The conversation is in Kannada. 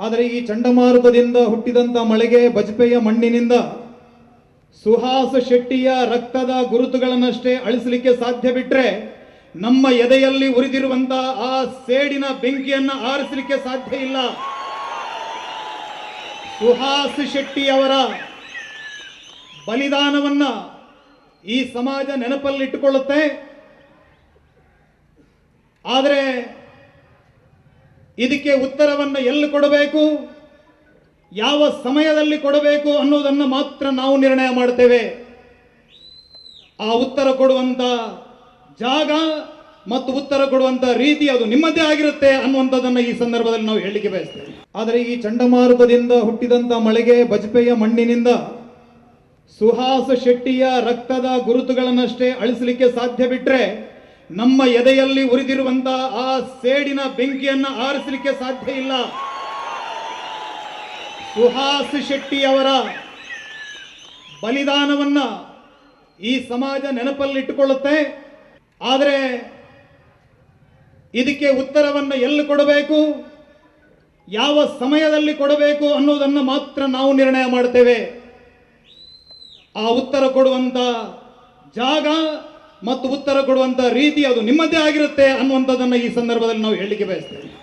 ಆದರೆ ಈ ಚಂಡಮಾರುತದಿಂದ ಹುಟ್ಟಿದಂತ ಮಳೆಗೆ ಬಜಪೆಯ ಮಣ್ಣಿನಿಂದ ಸುಹಾಸ ಶೆಟ್ಟಿಯ ರಕ್ತದ ಗುರುತುಗಳನ್ನಷ್ಟೇ ಅಳಿಸಲಿಕ್ಕೆ ಸಾಧ್ಯ ಬಿಟ್ರೆ ನಮ್ಮ ಎದೆಯಲ್ಲಿ ಉರಿದಿರುವಂತ ಆ ಸೇಡಿನ ಬೆಂಕಿಯನ್ನ ಆರಿಸಲಿಕ್ಕೆ ಸಾಧ್ಯ ಇಲ್ಲ. ಸುಹಾಸ್ ಶೆಟ್ಟಿಯವರ ಬಲಿದಾನವನ್ನ ಈ ಸಮಾಜ ನೆನಪಲ್ಲಿಟ್ಟುಕೊಳ್ಳುತ್ತೆ. ಆದರೆ ಇದಕ್ಕೆ ಉತ್ತರವನ್ನು ಎಲ್ಲಿ ಕೊಡಬೇಕು? ಯಾವ ಸಮಯದಲ್ಲಿ ಕೊಡಬೇಕು ಅನ್ನೋದನ್ನು ಮಾತ್ರ ನಾವು ನಿರ್ಣಯ ಮಾಡ್ತೇವೆ. ಆ ಉತ್ತರ ಕೊಡುವಂಥ ಜಾಗ ಮತ್ತು ಉತ್ತರ ಕೊಡುವಂಥ ರೀತಿ ಅದು ನಿಮ್ಮದೇ ಆಗಿರುತ್ತೆ ಅನ್ನುವಂಥದ್ದನ್ನು ಈ ಸಂದರ್ಭದಲ್ಲಿ ನಾವು ಹೇಳಲಿಕ್ಕೆ ಬಯಸ್ತೇವೆ. ಆದರೆ ಈ ಚಂಡಮಾರುತದಿಂದ ಹುಟ್ಟಿದಂಥ ಮಳೆಗೆ ಬಜಪೆಯ ಮಣ್ಣಿನಿಂದ ಸುಹಾಸ ಶೆಟ್ಟಿಯ ರಕ್ತದ ಗುರುತುಗಳನ್ನಷ್ಟೇ ಅಳಿಸಲಿಕ್ಕೆ ಸಾಧ್ಯ ಬಿಟ್ರೆ ನಮ್ಮ ಎದೆಯಲ್ಲಿ ಉರಿದಿರುವಂತಹ ಆ ಸೇಡಿನ ಬೆಂಕಿಯನ್ನು ಆರಿಸಲಿಕ್ಕೆ ಸಾಧ್ಯ ಇಲ್ಲ. ಸುಹಾಸ್ ಶೆಟ್ಟಿಯವರ ಬಲಿದಾನವನ್ನ ಈ ಸಮಾಜ ನೆನಪಲ್ಲಿಟ್ಟುಕೊಳ್ಳುತ್ತೆ. ಆದರೆ ಇದಕ್ಕೆ ಉತ್ತರವನ್ನು ಎಲ್ಲಿ ಕೊಡಬೇಕು, ಯಾವ ಸಮಯದಲ್ಲಿ ಕೊಡಬೇಕು ಅನ್ನೋದನ್ನು ಮಾತ್ರ ನಾವು ನಿರ್ಣಯ ಮಾಡ್ತೇವೆ. ಆ ಉತ್ತರ ಕೊಡುವಂತ ಜಾಗ ಮತ್ತು ಉತ್ತರ ಕೊಡುವಂತ ರೀತಿ ಅದು ನಿಮ್ಮದೇ ಆಗಿರುತ್ತೆ ಅನ್ನುವಂಥದ್ದನ್ನು ಈ ಸಂದರ್ಭದಲ್ಲಿ ನಾವು ಹೇಳಲಿಕ್ಕೆ ಬಯಸ್ತೇವೆ.